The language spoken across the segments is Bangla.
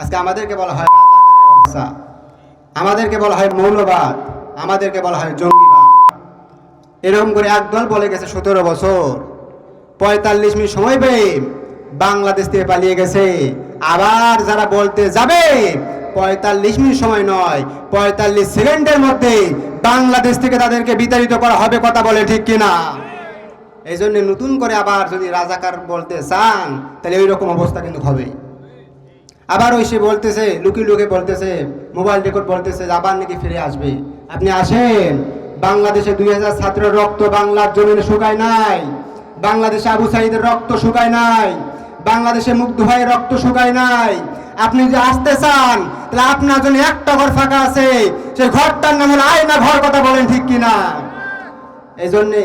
আজকে আমাদেরকে বলা হয় রাজাকারের আমাদেরকে বলা হয় মৌলবাদ। আমাদেরকে বলা হয় জঙ্গিবাদ। এরকম করে একদল বলে গেছে সতেরো বছর। পঁয়তাল্লিশ মিনিট সময় পেয়ে বাংলাদেশ থেকে পালিয়ে গেছে। আবার যারা বলতে যাবে, পঁয়তাল্লিশ মিনিট সময় নয়, পঁয়তাল্লিশ সেকেন্ডের মধ্যে বাংলাদেশ থেকে তাদেরকে বিতাড়িত করা হবে কথা বলে ঠিক কিনা? এই জন্য নতুন করে আবার যদি রাজাকার বলতে চান, তাহলে ওই রকম অবস্থা কিন্তু হবে আবার ওই সে বলতেছে, লুকি লুকে বলতেছে, মোবাইল রেকর্ড বলতেছে আবার নাকি ফিরে আসবে? আপনি আসেন। বাংলাদেশে দুই হাজার ছাত্রের রক্ত বাংলার জমিনে শুকায় নাই। বাংলাদেশে আবু সাইদের রক্ত শুকায় নাই। বাংলাদেশে মুগ্ধ ভাইয়ের রক্ত শুকায় নাই। আপনি যে আসতে চান, তাহলে আপনার জন্য একটা ঘর ফাঁকা আছে। সেই ঘরটার নাম হলো আয়না ঘর, কথা বলেন ঠিক কিনা? এই জন্যে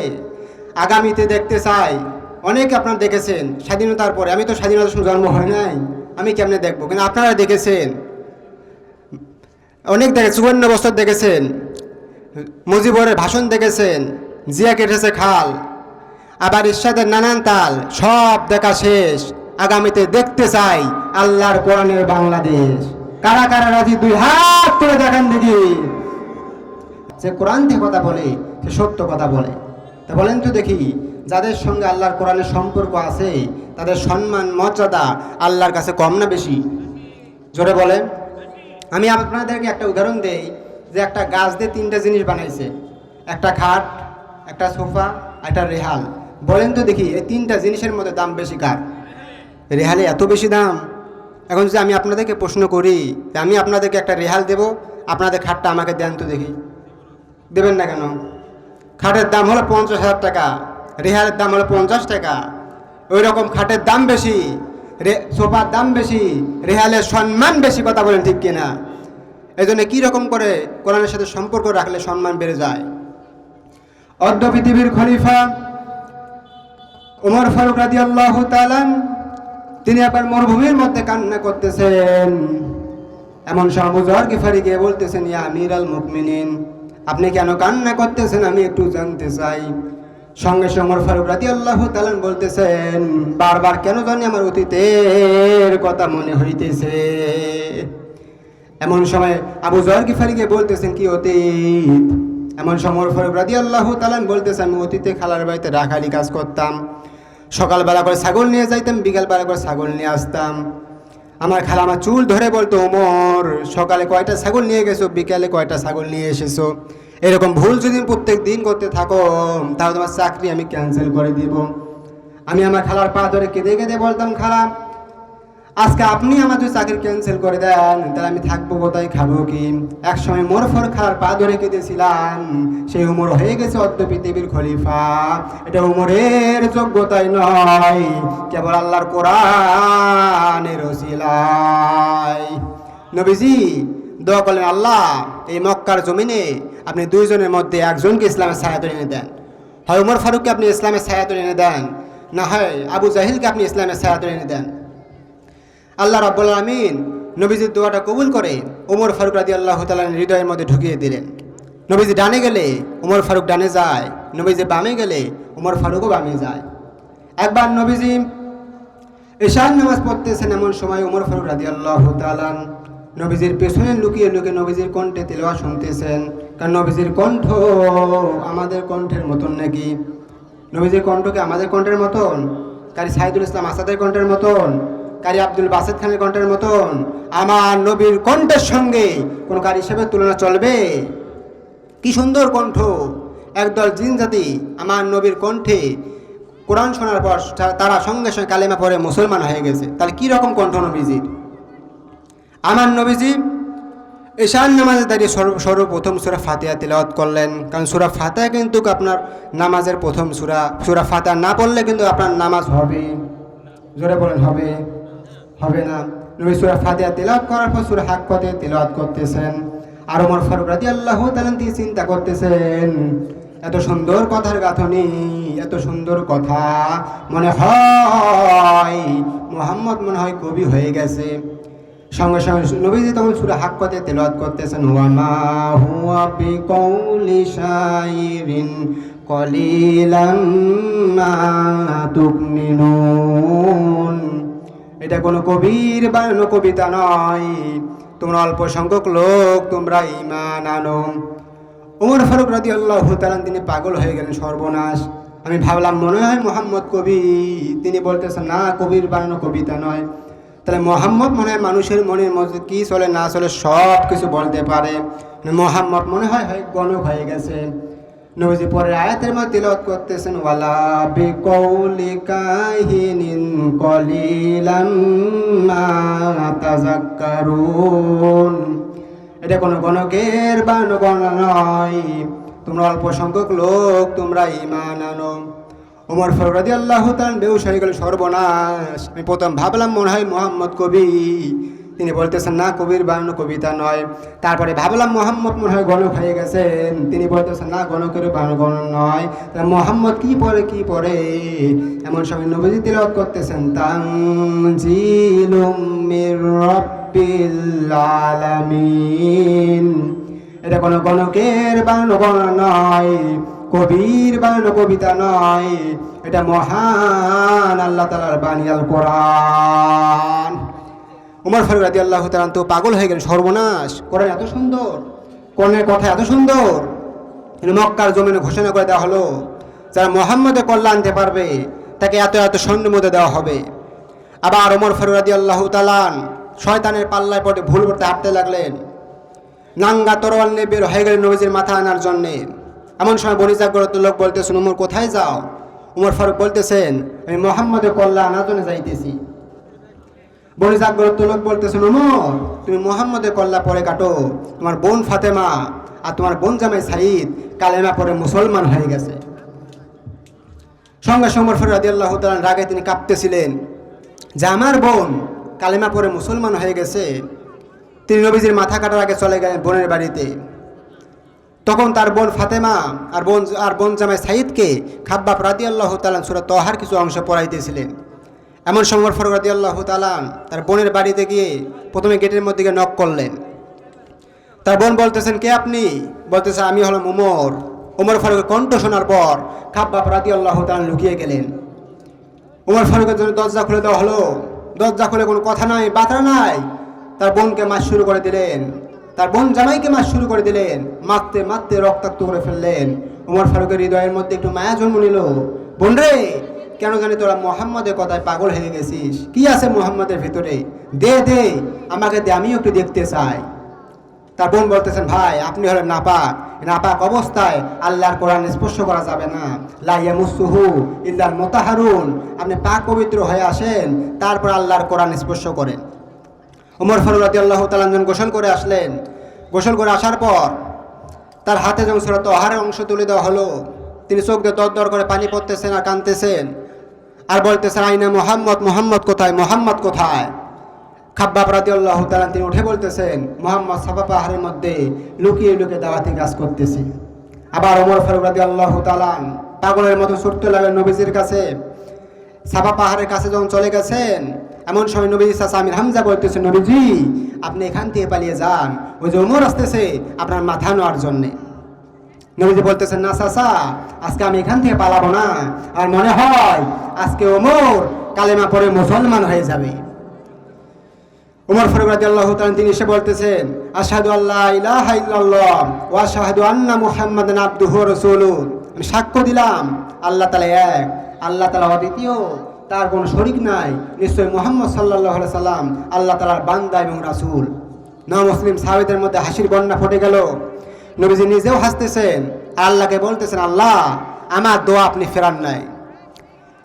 আগামীতে দেখতে চাই। অনেক আপনারা দেখেছেন, স্বাধীনতার পরে। আমি তো স্বাধীনতার সময় জন্ম হয় নাই। আমি কেমনে দেখব? কিন্তু আপনারা দেখেছেন। অনেক দেখে সুবর্ণ বছর দেখেছেন। মুজিবরের ভাষণ দেখেছেন। জিয়া কেটেছে খাল। আবার ইরশাদের নানান তাল। সব দেখা শেষ। আগামীতে দেখতে চাই আল্লাহর কোরআনের বাংলাদেশ। কারা কারা রাজি? দুই হাত করে দেখেন দেখি। যে কোরআন থেকে কথা বলে, সে সত্য কথা বলে। তা বলেন তো দেখি। যাদের সঙ্গে আল্লাহর কোরআনের সম্পর্ক আছে, তাদের সম্মান, মর্যাদা আল্লাহর কাছে কম না বেশি? জোরে বলেন। আমি আপনাদেরকে একটা উদাহরণ দেই, যে একটা গাছ দিয়ে তিনটা জিনিস বানাইছে। একটা খাট, একটা সোফা, একটা রেহাল। বলেন তো দেখি, এই তিনটা জিনিসের মধ্যে দাম বেশি কার? রেহালে এত বেশি দাম? এখন যদি আমি আপনাদেরকে প্রশ্ন করি, যে আমি আপনাদেরকে একটা রেহাল দেব, আপনাদের খাটটা আমাকে দেন তো দেখি। দেবেন না কেন? খাটের দাম হলো পঞ্চাশ হাজার টাকা। রেহালের দাম হলো পঞ্চাশ টাকা। ওই রকম খাটের দাম বেশি, রে, সোফার দাম বেশি রেহালের সম্মান বেশি, কথা বলেন ঠিক কিনা? এই জন্য কীরকম করে কোরআনের সাথে সম্পর্ক রাখলে সম্মান বেড়ে যায়? অর্ধ পৃথিবীর খলিফা ওমর ফারুক রাজি আল্লাহ তিনি আবার মরুভূমির মধ্যে কান্না করতেছেন। এমন সবুজর গিফারি গিয়ে বলতেছেন, ইয়া আমির আল মুকমিনিন আপনি কেন কান্না করতেছেন? আমি একটু জানতে চাই। সঙ্গে সঙ্গে ওমর ফারুক রাজি আল্লাহ তালান বলতেছেন, বারবার কেন জানি আমার অতীতের কথা মনে হইতেছে। এমন সময় আবু জহর গিফারিকে বলতেছেন, কি অতীত? এমন সময় ফারুক রাজি আল্লাহ তালান বলতেছেন আমি অতীতে খালার বাড়িতে রাখালি কাজ করতাম। সকালবেলা করে ছাগল নিয়ে যাইতাম, বিকালবেলা করে ছাগল নিয়ে আসতাম। আমার খালা আমার চুল ধরে বলতো, ওমর, সকালে কয়টা ছাগল নিয়ে গেছো? বিকালে কয়টা ছাগল নিয়ে এসেছ? এরকম ভুল যদি প্রত্যেক দিন করতে থাকো তাহলে তোমার চাকরি আমি ক্যান্সেল করে দিব। আমি আমার খালার পা ধরে কেঁদে কেঁদে বলতাম, খালা, আজকে আপনি আমার যদি চাকরি ক্যান্সেল করে দেন, তাহলে আমি থাকব কোথায়, খাব কি? এক সময় মোর ফর খালার পা ধরে কেঁদেছিলাম, সেই উমর হয়ে গেছে অর্ধ পৃথিবীর খলিফা। এটা উমরের যোগ্যতাই নয়, কেবল আল্লাহর কোরআনের নবীজি, দোয়া করলেন, আল্লাহ, এই মক্কার জমিনে আপনি দুইজনের মধ্যে একজনকে ইসলামের ছায়াত এনে দেন। হয় উমর ফারুককে আপনি ইসলামের ছায়াত এনে দেন, না হয় আবু জাহিলকে আপনি ইসলামের ছায়াত এনে দেন। আল্লাহ রাব্বুল আমিন নবীজির দোয়াটা কবুল করে ওমর ফারুক রাজি আল্লাহ তালার হৃদয়ের মধ্যে ঢুকিয়ে দিলেন। নবীজি ডানে গেলে ওমর ফারুক ডানে যায়, নবীজি বামে গেলে ওমর ফারুকও বামে যায়। একবার নবীজি ঈশান নামাজ পড়তেছেন এমন সময় ওমর ফারুক রাজি আল্লাহ তালান নবীজির পেছনে লুকিয়ে লুকিয়ে নবীজির কণ্ঠে তেলোয়া শুনতেছেন। কারণ নবীজির কণ্ঠ আমাদের কণ্ঠের মতন নাকি? নবীজির কণ্ঠ কি আমাদের কণ্ঠের মতন? কারি সাইদুল ইসলাম আসাদের কণ্ঠের মতন? কারি আব্দুল বাসেদ খানের কণ্ঠের মতন? আমার নবীর কণ্ঠের সঙ্গে কোনো কারি হিসেবে তুলনা চলবে? কি সুন্দর কণ্ঠ! একদল জিন জাতি আমার নবীর কণ্ঠে কোরআন শোনার পর তারা সঙ্গে সঙ্গে কালেমা পরে মুসলমান হয়ে গেছে। তাহলে কি রকম কণ্ঠ নবীজির? আমার নবীজি ঈশান নামাজে দাঁড়িয়ে সর্ব- সর্বপ্রথম সুরা ফাতিহা তিলাওয়াত করলেন। কারণ সুরা ফাতিহা কিন্তু আপনার নামাজের প্রথম সুরা সুরা ফাতিহা না পড়লে কিন্তু আপনার নামাজ হবে। জোরে বলেন, হবে। হবে না। নবী সুরা ফাতিহা তিলাওয়াত করার পর সুরা হাক পথে তিলাওয়াত করতেছেন। আর ওমর ফারুক রাজি আল্লাহ তালান দিয়ে চিন্তা করতেছেন, এত সুন্দর কথার গাঁথনি, এত সুন্দর কথা মনে হয় মোহাম্মদ মনে হয় কবি হয়ে গেছে। সঙ্গে সঙ্গে নবীজি তখন সুরা হাক পথে তেলাওয়াত করতেছেন ওয়ামা হুয়া বিকৌলি শাইরিন কলিলাম মা তুকমিনুন। এটা কোনো কবির বানানো কবিতা নয়। তোমরা অল্প সংখ্যক লোক, তোমরা ইমান আনো। ওমর ফারুক রাজি আল্লাহ তালান তিনি পাগল হয়ে গেলেন সর্বনাশ। আমি ভাবলাম, মনে হয় মোহাম্মদ কবি তিনি বলতেছেন, না, কবির বানানো কবিতা নয়। তাহলে মোহাম্মদ মনে হয় মানুষের মনের মধ্যে কী চলে, না চলে, সব কিছু বলতে পারে। মোহাম্মদ মনে হয় হয় গণক হয়ে গেছে। নবীজি পরের আয়াতের মধ্যে তিলাওয়াত করতেছেন, ওয়ালা বিকৌলি কাহিনিন কলিলাম মা এটা কোনো গণকের গণনা নয়। তোমরা অল্প সংখ্যক লোক, তোমরা ইমান আনো। ওমর ফররাদি আল্লাহ তান বেউস হয়ে গেল সর্বনাশ। আমি প্রথম ভাবলাম মনে হয় মোহাম্মদ কবি। তিনি বলতেছেন, না, কবির বানানো কবিতা নয়। তারপরে ভাবলাম মোহাম্মদ মনে হয় গণক হয়ে গেছেন। তিনি বলতেছেন, না, গণকের বানানো গণক নয়। তা মোহাম্মদ কি পড়ে কি পড়ে এমন সময় নবজি তিলক করতেছেন তাং এটা কোনো গণকের বানানো গণনা নয়। কবির বানানো কবিতা নয়, এটা মহান আল্লাহ তালার বানিয়াল কোরআন। উমর ফারুক রাজি আল্লাহ তালান তো পাগল হয়ে গেলেন, সর্বনাশ। কোরআন এত সুন্দর, কোরআনের কথা এত সুন্দর। মক্কার জমিনে ঘোষণা করে দেওয়া হলো, যারা মোহাম্মদের কল্যাণ আনতে পারবে, তাকে এত এত সৈন্য মধ্যে দেওয়া হবে। আবার ওমর ফারুক রাজি আল্লাহ তালান শয়তানের পাল্লায় পড়ে ভুল করতে হাঁটতে লাগলেন। নাঙ্গা তরোয়াল নিয়ে বের হয়ে গেলেন নবীজির মাথা আনার জন্যে। এমন সময় বনিজাগ্রত লোক বলতেছেন, উমর, কোথায় যাও? উমর ফারুক বলতেছেন, আমি মোহাম্মদের কল্যাণ আনার জন্য যাইতেছি বনিজাগ্রত লোক বলতেছেন, উমর, তুমি মোহাম্মদের কল্লা পরে কাটো। তোমার বোন ফাতেমা আর তোমার বোন জামাই সাইদ কালেমা পরে মুসলমান হয়ে গেছে। সঙ্গে সঙ্গে ফের রাজি আল্লাহ রাগে তিনি কাঁপতেছিলেন যে, আমার বোন কালেমা পরে মুসলমান হয়ে গেছে। তিনি নবীজির মাথা কাটার আগে চলে গেলেন বোনের বাড়িতে। তখন তার বোন ফাতেমা আর বোন আর বোন জামাই সাইদকে খাব্বাব রাদি আল্লাহ তালান সুরা তহার কিছু অংশ পড়াইতেছিলেন এমন সময় ফরক আল্লাহ তালান তার বোনের বাড়িতে গিয়ে প্রথমে গেটের মধ্যে গিয়ে নক করলেন। তার বোন বলতেছেন, কে আপনি? বলতেছে, আমি হলাম উমর। উমর ফারুকের কণ্ঠ শোনার পর খাব্বাব রাদি আল্লাহ তালান লুকিয়ে গেলেন। উমর ফারুকের জন্য দরজা খুলে দেওয়া হলো। দরজা খুলে কোনো কথা নাই বাতা নাই। তার বোনকে মাছ শুরু করে দিলেন। তার বোন জামাইকে মাছ শুরু করে দিলেন। মারতে মারতে রক্তাক্ত করে ফেললেন। উমর ফারুকের হৃদয়ের মধ্যে একটু মায়া জন্ম নিল। বোন রে কেন জানি তোরা মোহাম্মদের কথায় পাগল হয়ে গেছিস? কি আছে মোহাম্মদের ভিতরে? দে দে, আমাকে দে, আমিও একটু দেখতে চাই। তার বোন বলতেছেন, ভাই, আপনি হলেন নাপাক। নাপাক অবস্থায় আল্লাহর কোরআন স্পর্শ করা যাবে না। লাইয়া মুসুহু ইল্লার মোতাহারুন। আপনি পাক পবিত্র হয়ে আসেন, তারপর আল্লাহর কোরআন স্পর্শ করেন। উমর ফারুক রাজি আল্লাহ তালান ঘোষণ করে আসলেন। গোসল করে আসার পর তার হাতে যখন সেটা তহারের অংশ তুলে দেওয়া হলো, তিনি চোখ দিয়ে দর করে পানি পড়তেছেন আর কানতেছেন আর বলতেছেন, আইনা মোহাম্মদ মোহাম্মদ কোথায়? মোহাম্মদ কোথায়? খাব্বাব রাজি আল্লাহ তালান তিনি উঠে বলতেছেন, মোহাম্মদ সাফা পাহাড়ের মধ্যে লুকিয়ে লুকিয়ে দাওয়াতি কাজ করতেছি। আবার ওমর ফারুক রাজি আল্লাহ তালান পাগলের মতো ছুটতে লাগলেন নবীজির কাছে। সাফা পাহাড়ের কাছে যখন চলে গেছেন এমন সময় নবী সাসা আমির হামজা বলতেছে নবীজি, আপনি এখান থেকে পালিয়ে যান। ওই যে ওমর আসতেছে আপনার মাথা নেওয়ার জন্যে। নবীজি বলতেছেন, না সাসা আজকে আমি এখান থেকে পালাবো না। আর মনে হয় আজকে ওমর কালেমা পরে মুসলমান হয়ে যাবে। উমর ফারুক রাদিয়াল্লাহু তাআলা তিনি এসে বলতেছেন, আশহাদু আল্লা ইলাহা ওয়া আশহাদু আন্না মুহাম্মাদান আবদুহু ওয়া রাসূলুহু। আমি সাক্ষ্য দিলাম, আল্লাহ তাআলা এক, আল্লাহ তাআলা অদ্বিতীয়। তার কোনো শরিক নাই। নিশ্চয়ই মোহাম্মদ আলাইহি সাল্লাম আল্লাহ তাআলার বান্দা এবং রাসুল। না মুসলিম সাহাবীদের মধ্যে হাসির বন্যা ফটে গেল। নবীজি নিজেও হাসতেছেন আল্লাহকে বলতেছেন, আল্লাহ, আমার দোয়া আপনি ফেরান নাই।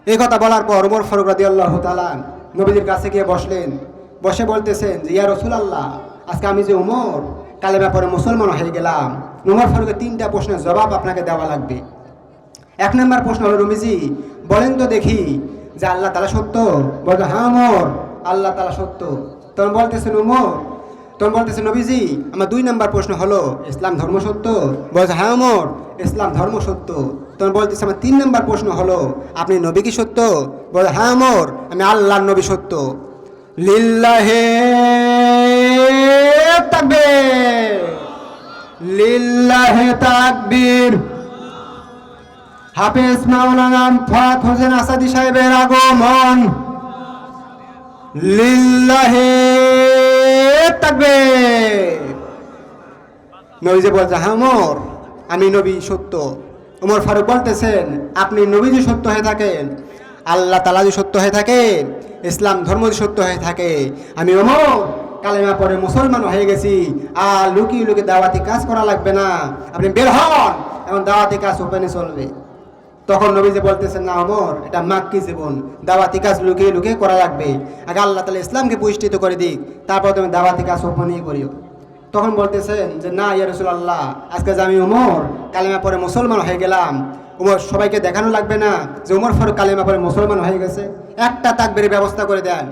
এই কথা বলার পর উমর ফারুক আল্লাহ তাআলা নবীজির কাছে গিয়ে বসলেন। বসে বলতেছেন যে, ইয়া রসুল আল্লাহ আজকে আমি যে উমর কালে ব্যাপারে মুসলমান হয়ে গেলাম। উমর ফারুকের তিনটা প্রশ্নের জবাব আপনাকে দেওয়া লাগবে। এক নম্বর প্রশ্ন হলো রমিজি বলেন তো দেখি যে আল্লাহ তালা সত্য? বলতে হ্যাঁ উমর আল্লাহ তালা সত্য। তখন বলতেছেন উমর তখন বলতেছেন নবীজি, আমার দুই নম্বর প্রশ্ন হলো, ইসলাম ধর্ম সত্য? বলছে হ্যাঁ উমর ইসলাম ধর্ম সত্য। তখন বলতেছে, আমার তিন নম্বর প্রশ্ন হলো, আপনি নবী কি সত্য? বলে হ্যাঁ উমর আমি আল্লাহর নবী সত্য। লিল্লাহে তাকবীর। লিল্লাহে তাকবীর। হাফেজ মাওলানা ফাত হোসেন আসাদি সাহেবের আগমন। লিল্লাহে থাকবে নবী যে বলছে হ্যাঁ ওমর, আমি নবী সত্য। ওমর ফারুক বলতেছেন, আপনি নবী যে সত্য হয়ে থাকেন, আল্লাহ তালা যে সত্য হয়ে থাকে, ইসলাম ধর্ম যে সত্য হয়ে থাকে। আমি ওমর, কালেমা পরে মুসলমান হয়ে গেছি, আর লুকিয়ে লুকিয়ে দাওয়াতি কাজ করা লাগবে না। আপনি বের হন, এখন দাওয়াতি কাজ ওপেনে চলবে। তখন নবীজি বলতেছেন, না অমর এটা মাক্কি জীবন। দাওয়াতি কাজ লুকিয়ে লুকিয়ে করা লাগবে। আগে আল্লাহ তালা ইসলামকে পুষ্টিত করে দিক, তারপর তুমি দাওয়াতি কাজ ওপেনেই করিও। তখন বলতেছেন যে, না, ইয়া রসুল আল্লাহ আজকে যে আমি উমর কালেমা পরে মুসলমান হয়ে গেলাম। উমর সবাইকে দেখানো লাগবে না যে উমর ফারুক কালেমা পরে মুসলমান হয়ে গেছে? একটা তাকবের ব্যবস্থা করে দেন।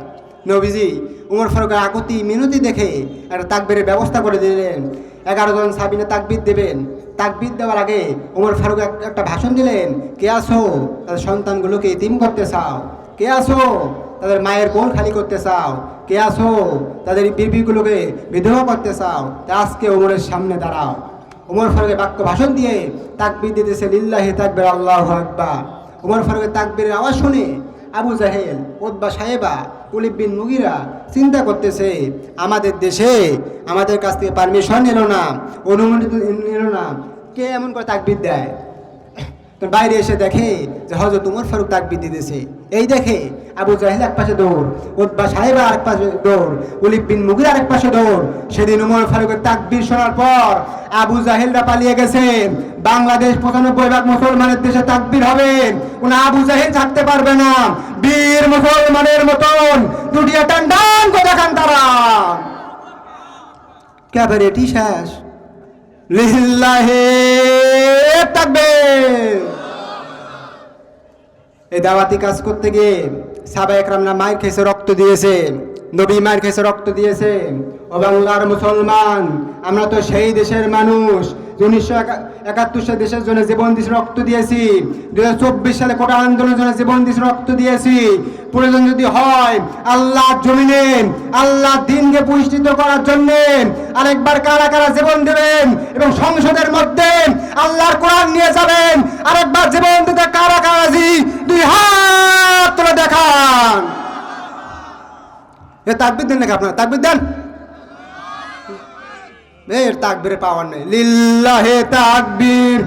নবীজি উমর ফারুকের আকুতি মিনতি দেখে একটা তাকবের ব্যবস্থা করে দিলেন। এগারো জন সাবিনে তাকবির দেবেন। তাকবির দেওয়ার আগে উমর ফারুক একটা ভাষণ দিলেন, কে আসো তাদের সন্তানগুলোকে ইতিম করতে চাও। কে আসো তাদের মায়ের কোল খালি করতে চাও। কে আসো তাদের বিবিগুলোকে বিধবা করতে চাও। তা আজকে উমরের সামনে দাঁড়াও। ওমর ফারুকের বাক্য ভাষণ দিয়ে তাকবির দিতেছে, লিল্লাহি তাকবির, আল্লাহ আকবার। উমর ফারুকের তাকবীরের আওয়াজ শুনে আবু জাহেল ওদবা সাহেবা কুলিব বিন মুগিরা চিন্তা করতেছে, আমাদের দেশে আমাদের কাছ থেকে পারমিশন নিল না, অনুমোদিত নিল না, কে এমন করে তাকবিদ দেয়? বাইরে এসে দেখে যে হজরত উমর ফারুক তাকবির দিতেছে। এই দেখে আবু জাহেল এক পাশে দৌড় ওদবা সাহেবা আরেক পাশে দৌড় উলিব বিন মুগির আরেক পাশে দৌড়। সেদিন উমর ফারুকের তাকবির শোনার পর আবু জাহেলরা পালিয়ে গেছে। বাংলাদেশ পঁচানব্বই ভাগ মুসলমানের দেশে তাকবির হবে। কোন আবু জাহেল থাকতে পারবে না। বীর মুসলমানের মতন দুটিয়া টান টান করে দেখান তারা। ক্যাবারেটি শেষ? এই দাওয়াতি কাজ করতে গিয়ে সাবা একরামরা মায়ের খেসে রক্ত দিয়েছে, নবী মায়ের খেসে রক্ত দিয়েছে। ও বাংলার মুসলমান, আমরা তো সেই দেশের মানুষ। উনিশশো একাত্তর সালে দেশের জন্য জীবন দিয়েছি, রক্ত দিয়েছি। চব্বিশ সালে কোটা আন্দোলনের জন্য জীবন দিয়েছি, রক্ত দিয়েছি। প্রয়োজন যদি হয় আল্লাহ জমিনে আল্লাহ দিনকে পুষ্টিত করার জন্য আরেকবার কারা কারা জীবন দেবেন এবং সংসদের মধ্যে আল্লাহর কোরআন নিয়ে যাবেন, আরেকবার জীবন দিতে কারা কারাজি দুই হাত তুলে দেখান। এ তাকবির দেন নাকি আপনার? তাকবির দেন? এর তাকবিরে পাওয়ার নেই। লিল্লাহে তাকবীর।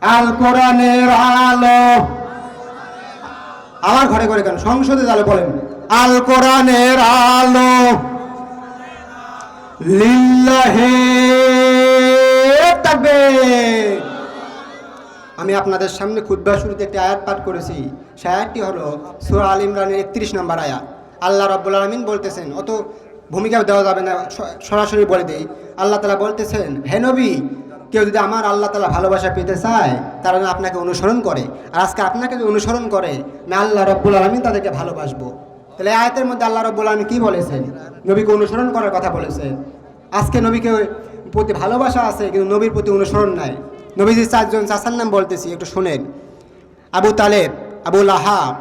আল কোরআনের আলো। আমার ঘরে ঘরে কেন? সংসদে আলো বলেন। আল কোরআনের আলো। লিল্লাহে তাকবীর। আমি আপনাদের সামনে খুদ্া শুরুতে একটি আয়াত পাঠ করেছি। সে আয়াতটি হলো সুরা আল ইমরানের একত্রিশ নম্বর আয়াত। আল্লাহ রব্বুল আলমিন বলতেছেন, অত ভূমিকা দেওয়া যাবে না সরাসরি বলে দেই। আল্লাহ তালা বলতেছেন, হে নবী, কেউ যদি আমার আল্লাহ তালা ভালোবাসা পেতে চায়, তারা আপনাকে অনুসরণ করে। আর আজকে আপনাকে যদি অনুসরণ করে না আল্লাহ রব্বুল আলমিন তাদেরকে ভালোবাসবো। তাহলে আয়াতের মধ্যে আল্লাহ রব্বুল আলমিন কী বলেছেন? নবীকে অনুসরণ করার কথা বলেছেন। আজকে নবীকে প্রতি ভালোবাসা আছে, কিন্তু নবীর প্রতি অনুসরণ নাই। নবীজির চারজন চাচার নাম বলতেছি, একটু শোনেন। আবু তালেব, আবু লাহাব,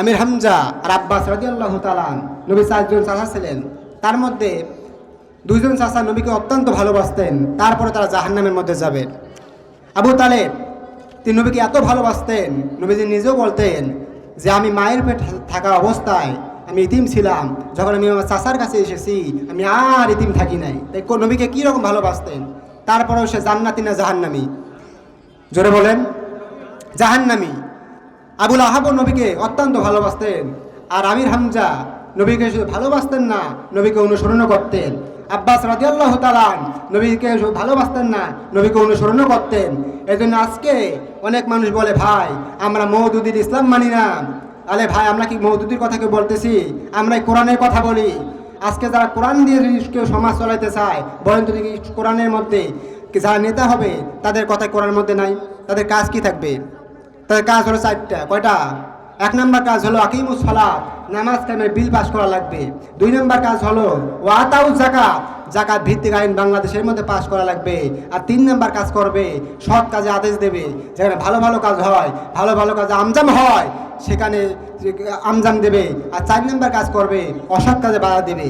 আমির হামজা আর আব্বাস রাজি আল্লাহ তালান নবী চারজন চাচা ছিলেন। তার মধ্যে দুইজন চাচা নবীকে অত্যন্ত ভালোবাসতেন, তারপরে তারা জাহান্নামের মধ্যে যাবে। আবু তালেব, তিনি নবীকে এত ভালোবাসতেন, নবীজি নিজেও বলতেন যে আমি মায়ের পেট থাকা অবস্থায় আমি ইতিম ছিলাম, যখন আমি আমার চাচার কাছে এসেছি, আমি আর ইতিম থাকি নাই। তাই নবীকে কীরকম ভালোবাসতেন? তারপরেও সে জান্নাতি না জাহান্নামি? জোরে বলেন, জাহান্নামি। আবুল আহাব নবীকে অত্যন্ত ভালোবাসতেন, আর আমির হামজা নবীকে শুধু ভালোবাসতেন না, নবীকে অনুসরণও করতেন। আব্বাস রাজিয়াল্লাহ তালান নবীকে শুধু ভালোবাসতেন না, নবীকে অনুসরণও করতেন। এই জন্য আজকে অনেক মানুষ বলে, ভাই, আমরা মৌদুদির ইসলাম মানি না। আলে, ভাই, আমরা কি মৌদুদির কথা কেউ বলতেছি? আমরা কোরআনের কথা বলি। আজকে যারা কোরআন দিয়ে কেউ সমাজ চলাইতে চায়, বলেন তো কোরআনের মধ্যে যারা নেতা হবে, তাদের কথা কোরআনের মধ্যে নাই। তাদের কাজ কি থাকবে? তাদের কাজ হলো চারটা। কয়টা? এক নম্বর কাজ হলো আকিমুস সালাত, নামাজ কামের বিল পাস করা লাগবে। দুই নম্বর কাজ হলো ওয়াতাউ জাকাত জাকাত ভিত্তিক আইন বাংলাদেশের মধ্যে পাস করা লাগবে। আর তিন নম্বর কাজ করবে, সৎ কাজে আদেশ দেবে। যেখানে ভালো ভালো কাজ হয়, ভালো ভালো কাজে আমজাম হয়, সেখানে আমজাম দেবে। আর চার নম্বর কাজ করবে, অসৎ কাজে বাধা দেবে।